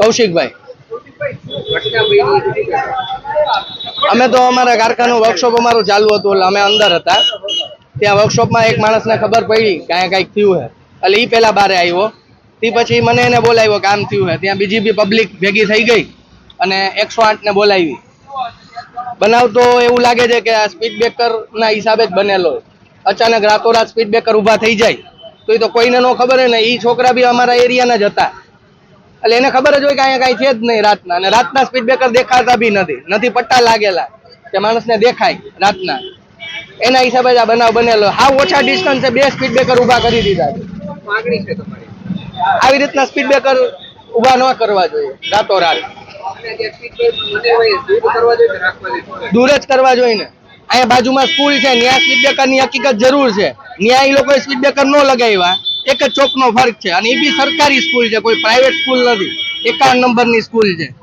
કૌશિકભાઈ. અમે તો અમારા કારખાનું વર્કશોપ અમારું ચાલુ હતું, એટલે અમે અંદર હતા. ત્યાં વર્કશોપમાં એક માણસને ખબર પડી કે અહીંયા કાંઈક થયું છે. એટલે એ પહેલાં બારે આવ્યો. તે પછી મને એને બોલાવ્યો કામ થયું છે. ત્યાં બીજી બી પબ્લિક ભેગી થઈ ગઈ અને એકસો આઠને બોલાવી. બનાવ તો એવું લાગે છે કે આ સ્પીડ બ્રેકર ના હિસાબે જ બનેલો. અચાનક રાતોરાત સ્પીડ બ્રેકર ઊભા થઈ જાય. તો એ તો કોઈને ન ખબર ને એ છોકરા બી અમારા એરિયાના જ હતા. એટલે એને ખબર જ હોય કે અહીંયા કાંઈ છે જ નહીં રાતના. અને રાતના સ્પીડ બ્રેકર દેખાતા બી નથી. નથી પટ્ટા લાગેલા કે માણસને દેખાય રાતના. એના હિસાબે જ આ બનાવ બનેલો. હાવ ઓછા ડિસ્ટન્સે બે સ્પીડ બ્રેકર ઊભા કરી દીધા છે. માગણી છે તમારી. આવી રીતના સ્પીડ બ્રેકર ઊભા ન કરવા જોઈએ. રાતોરાત મને હોય દૂર જ કરવા જોઈએ ને. અહીંયા બાજુમાં સ્કૂલ છે. ત્યાં સ્પીડ બ્રેકરની હકીકત જરૂર છે. ત્યાં એ લોકોએ સ્પીડ બ્રેકર ન લગાવ્યા. એક જ ચોકનો ફરક છે. અને એ બી સરકારી સ્કૂલ છે, કોઈ પ્રાઇવેટ સ્કૂલ નથી. એકાવન નંબરની સ્કૂલ છે.